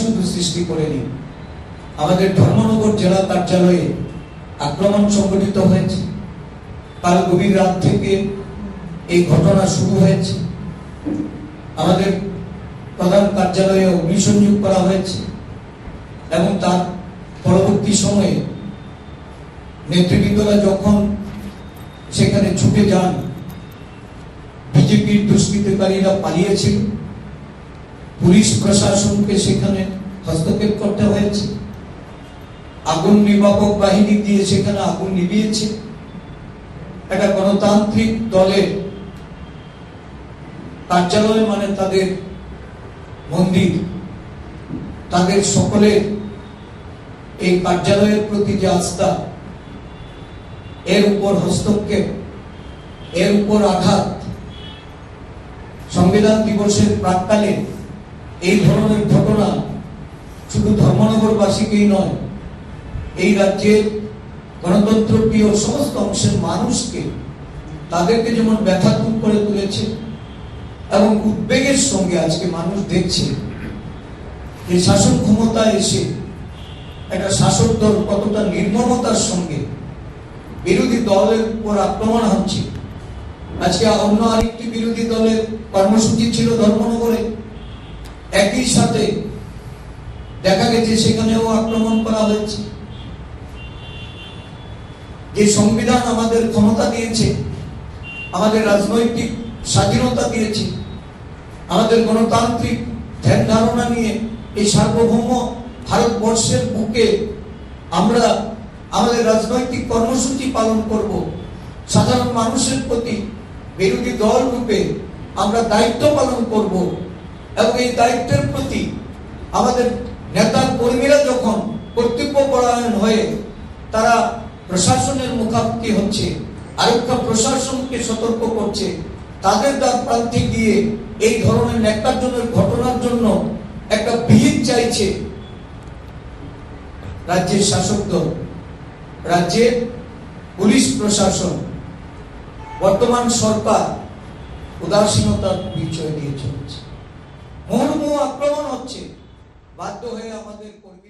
শুধু সৃষ্টি করেনি। আমাদের ধর্মনগর জেলা কার্যালয়ে আক্রমণ সংঘটিত হয়েছে। কাল গভীর রাত থেকে এই ঘটনা শুরু হয়েছে। আমাদের প্রধান কার্যালয়ে অগ্নিসংযোগ করা হয়েছে এবং তার পরবর্তী সময়ে নেতৃবৃন্দরা যখন সেখানে ছুটে যান, বিজেপির দুষ্কৃতকারীরা পালিয়েছিল। পুলিশ প্রশাসনকে সেখানে হস্তক্ষেপ করতে হয়েছে। আগুন নির্বাপক বাহিনী দিয়ে সেখানে আগুন নিভিয়েছে। একটা গণতান্ত্রিক দলের কার্যালয় মানে তাদের মন্দির। তাদের সকলের এই কার্যালয়ের প্রতি যে আস্থা, এর উপর হস্তক্ষেপ, এর উপর আঘাত, সংবিধান দিবসের প্রাককালে এই ধরনের ঘটনা শুধু ধর্মনগরবাসীকেই নয়, এই রাজ্যের গণতন্ত্র প্রিয় সমস্ত অংশের মানুষকে তাদেরকে যেমন ব্যথাতুর করে তুলেছে এবং উদ্বেগের সঙ্গে আজকে মানুষ দেখছে, যে শাসন ক্ষমতা এসে একটা শাসক দল কতটা নির্মমতার সঙ্গে বিরোধী দলের উপর আক্রমণ হচ্ছে। আজকে অন্য আরেকটি বিরোধী দলের কর্মসূচি ছিল ধর্মনগরে। একই সাথে দেখা গেছে সেখানেও আক্রমণ করা হয়েছে। যে সংবিধান আমাদের ক্ষমতা দিয়েছে, আমাদের রাজনৈতিক স্বাধীনতা দিয়েছে, আমাদের গণতান্ত্রিক ধ্যান ধারণা নিয়ে এই সার্বভৌম ভারতবর্ষের বুকে আমরা আমাদের রাজনৈতিক কর্মসূচি পালন করব। সাধারণ মানুষের প্রতি বিরোধী দল রূপে আমরা দায়িত্ব পালন করব। এবং এই দায়িত্বের প্রতি আমাদের নেতা কর্মীরা যখন কর্তব্য পরায়ণ হয়ে তারা প্রশাসনের মুখামুখি হচ্ছে আরক্ষা প্রশাসনকে সতর্ক করছে, তাদের দ্বার প্রান্তে গিয়ে এই ধরনের ন্যাক্কারজনের ঘটনার জন্য একটা ভিড় চাইছে রাজ্যের শাসক দল, রাজ্যের পুলিশ প্রশাসন। বর্তমান সরকার উদাসীনতার পরিচয় দিয়ে চলছে। আক্রমণ হচ্ছে। বাধ্য হয়ে আমাদের কর্মীরা